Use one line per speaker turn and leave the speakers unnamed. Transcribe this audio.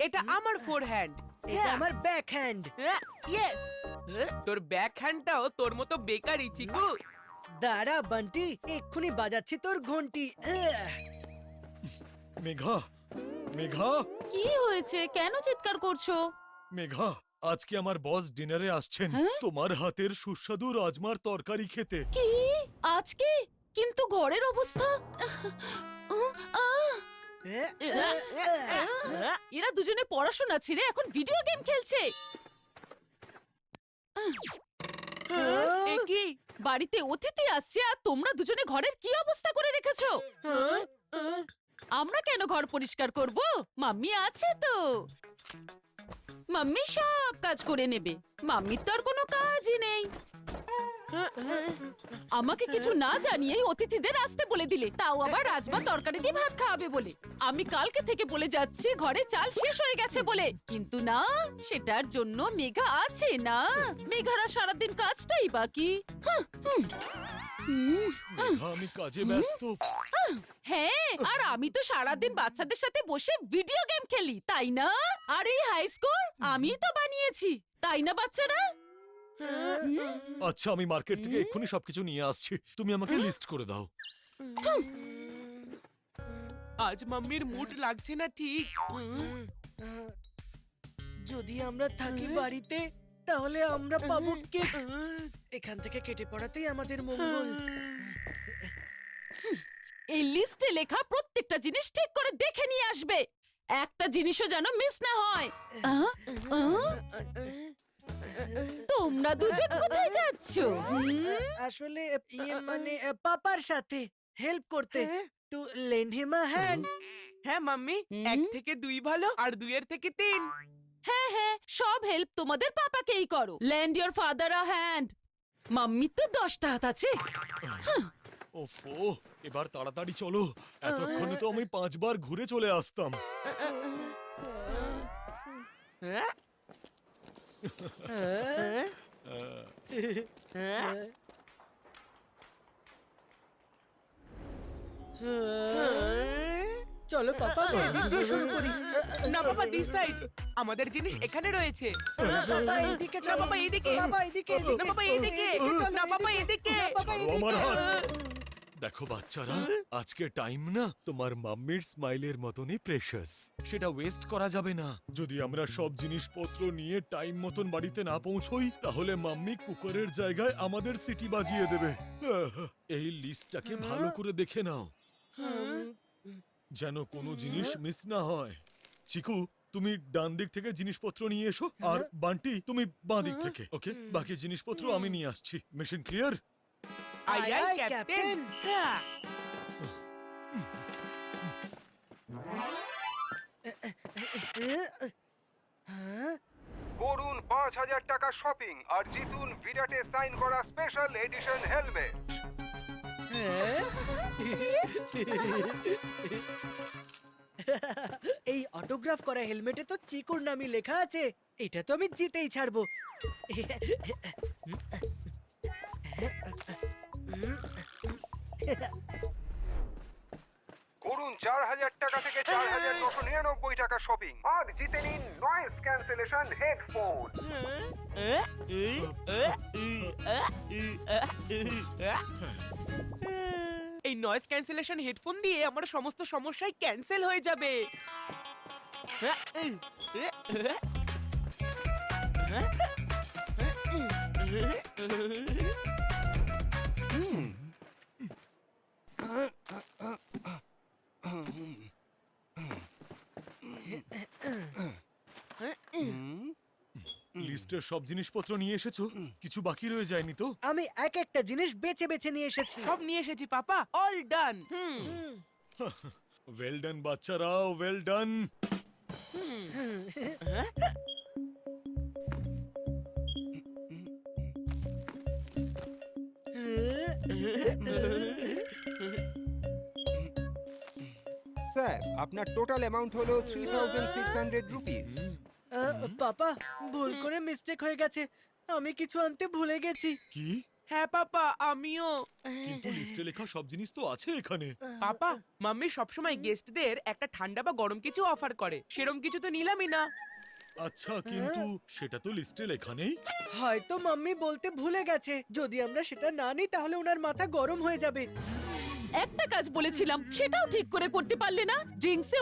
এটা আমার four hand
এটা আমার ব্যাক হ্যান্ড
ইয়েস তোর ব্যাক হ্যান্ডটাও তোর মতো বেকারি চিকু।
দাঁড়া বান্টি এক্ষুনি বাজাচ্ছি তোর ঘন্টি!
মেঘা মেঘা।
কি হয়েছে? কেন চিৎকার করছ?
মেঘা আজকে আমার বস ডিনারে আসছেন।
হ্যাঁ?
তোমার হাতের সুস্বাদু রাজমার তরকারি খেতে।
কি? আজকে? কিন্তু ঘরের অবস্থা! এরা দুজনে পড়াশোনা ছেড়ে এখন ভিডিও গেম খেলছে। বাড়িতে অতিথি আসছে আর তোমরা দুজনে ঘরের কি অবস্থা করে রেখেছো? আমরা কেন ঘর পরিষ্কার করব? মাম্মি আছে তো। মাম্মি সব কাজ করে নেবে। মাম্মির তো আর কোনো কাজই নেই। আমাকে কিছু না জানিয়েই অতিথিদের আসতে বলে দিলে। তাও আবার রাজমা তরকারি দিয়ে ভাত খাওয়াবে বলে। আমি কালকে থেকে বলে যাচ্ছি ঘরে চাল শেষ হয়ে গেছে বলে। কিন্তু না সেটার জন্য মেঘা আছে না। মেঘারা সারাদিন কাজটাই বাকি।
আমি কাজে ব্যস্ত।
হ্যাঁ আর আমি তো সারাদিন বাচ্চাদের সাথে বসে ভিডিও গেম খেলি তাই না? আর এই হাই স্কোর আমি তো বানিয়েছি। তাই না বাচ্চারা?
আচ্ছা আমি মার্কেট থেকে এক্ষুনি সবকিছু নিয়ে আসছি। তুমি আমাকে লিস্ট করে দাও।
আজ মাম্মির মুড লাগছে না ঠিক।
যদি আমরা থাকি বাড়িতে তাহলে আমরা পাবো কে এখান থেকে কেটে পড়াতেই আমাদের মঙ্গল।
এই লিস্টে লেখা প্রত্যেকটা জিনিস ঠিক করে দেখে নিয়ে আসবে। একটা জিনিসও যেন মিস না হয়। আহ, আহ, তোমরা দুজন কোথায় যাচ্ছ?
আসলে ইয়ে মানে পাপার সাথে হেল্প করতে। To lend him a hand.
হ্যাঁ মাম্মি। এক থেকে দুই ভালো আর দুইয়ের থেকে তিন।
হ্যাঁ হ্যাঁ সব হেল্প তোমাদের পাপাকেই করো। Lend your father a hand. Mummy তো দশটা হাত আছে।
ওফো এবার তাড়াতাড়ি চলো। এতক্ষণে তো আমি পাঁচবার ঘুরে চলে আসতাম।
চলো পাপা এদিক দিয়ে শুরু করি।
না বাবা দিস সাইড আমাদের জিনিস এখানে রয়েছে।
বাবা এইদিকে
না
চলো
বাবা এইদিকে
বাবা এইদিকে
না বাবা এইদিকে
চলো,
না বাবা এদিকে।
না, বাবা
আমার
এইদিকে।
হাত। দেখো বাচ্চারা আজকে টাইম না তোমার মাম্মির স্মাইলের মতনই প্রেশাস সেটা ওয়েস্ট করা যাবে না। যদি আমরা সব জিনিসপত্র নিয়ে টাইম মতন বাড়িতে না পৌঁছই তাহলে মাম্মি কুকারের জায়গায় আমাদের সিটি বাজিয়ে দেবে। এই লিস্টটাকে ভালো করে দেখে নাও। যেন কোনো জিনিস মিস না হয়। চিকু তুমি ডান দিক থেকে জিনিসপত্র নিয়ে এসো আর বান্টি তুমি বাঁ দিক থেকে ওকে বাকি জিনিসপত্র আমি নিয়ে আসছি। Machine clear
aye
aye,
captain?
করুন পাঁচ হাজার টাকা শপিং আর জিতুন বিরাটে সাইন করা স্পেশাল এডিশন হেলমেট?
এই অটোগ্রাফ করা হেলমেটে তো চিকুর নামই লেখা আছে। এটা তো আমি জিতেই ছাড়বো।
করুন চার হাজার টাকা থেকে চার হাজার নশো নিরানব্বই টাকা শপিং আর জিতে নিন নয়েস ক্যান্সেলেশন হেডফোন
এই নয়েজ ক্যান্সেলেশন হেডফোন দিয়ে আমার সমস্ত সমস্যাই ক্যান্সেল হয়ে যাবে।
লিস্টের সব জিনিসপত্র নিয়ে এসেছ? কিছু বাকি রয়ে যায়নি তো?
আমি এক একটা জিনিস বেছে বেছে নিয়ে এসেছি।
সব নিয়ে এসেছি পাপা। অল ডান
ওয়েল ডান বাচ্চারা ওয়েল ডান
স্যার আপনার টোটাল অ্যামাউন্ট হলো three thousand six hundred rupees
papa ভুল করে মিস্টেক হয়ে গেছে। আমি কিছু আনতে ভুলে গেছি।
কি?
হ্যাঁ পাপা আমিও।
কিন্তু লিস্টে লেখা সব জিনিস তো আছে এখানে।
পাপা মাম্মি সবসময় গেস্টদের একটা ঠান্ডা বা গরম কিছু অফার করে। সেরম কিছু তো নিলামই না।
আচ্ছা কিন্তু সেটা তো লিস্টে লেখা নেই।
হয়তো মাম্মি বলতে ভুলে গেছে। যদি আমরা সেটা না নিই তাহলে ওনার মাথা গরম হয়ে যাবে।
একটা কাজ বলেছিলাম সেটাও ঠিক করে করতে পারলে না। ড্রিঙ্কসে